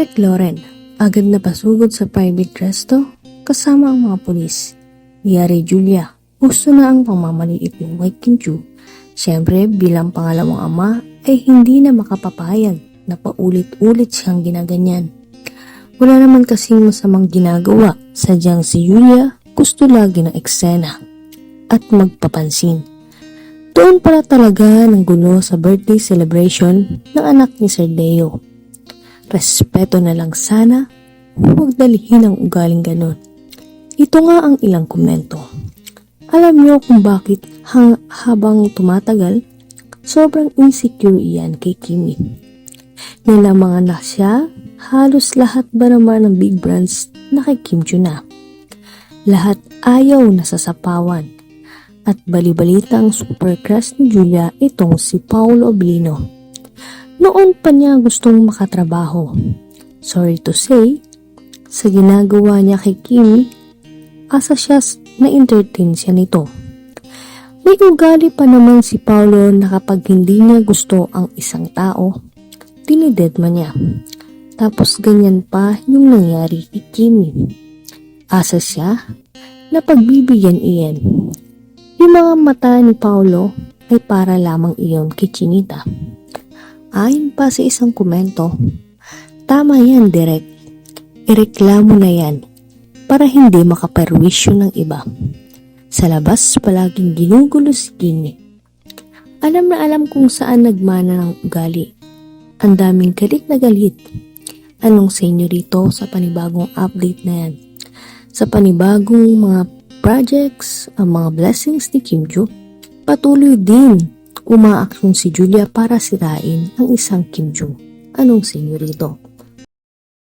Eric Loren, agad na pasugod sa private resto kasama ang mga pulis. Yari Julia, gusto na ang pamamaliit ni White Kim Chu. Siyempre, bilang pangalawang ama ay hindi na makapapayag na paulit-ulit siyang ginaganyan. Wala naman kasing masamang ginagawa, sadyang si Julia gusto lagi ng eksena at magpapansin. Doon pala talaga ng gulo sa birthday celebration ng anak ni Sir Deo. Respeto na lang sana, huwag dalihin ang ugaling ganon. Ito nga ang ilang komento. Alam niyo kung bakit hang, habang tumatagal, sobrang insecure iyan kay Kimi. Nila mga na siya, halos lahat ba naman ng big brands na kay Kim Joo na. Lahat ayaw na sasapawan. At balibalita ang super crush ni Julia itong si Paolo Oblino. Noon pa niya gustong makatrabaho. Sorry to say, sa ginagawa niya kay Kimi, asa siya na-entertain siya nito. May ugali pa naman si Paolo na kapag hindi niya gusto ang isang tao, dinidedma niya. Tapos ganyan pa yung nangyari kay Kimi. Asa siya na pagbibigyan iyan. Yung mga mata ni Paolo ay para lamang iyon kay Chinita. Ayon pa sa isang komento, tama yan direct. Ireklamo na yan para hindi makaperwisyo ng iba. Sa labas palaging ginugulo si Kimi. Alam na alam kung saan nagmana ng ugali. Ang daming galit na galit. Anong sa inyo rito sa panibagong update na yan? Sa panibagong mga projects, ang mga blessings ni Kim Joo, patuloy din umaaksyon si Julia para sirain ang isang Kim Joo. Anong sa inyo rito?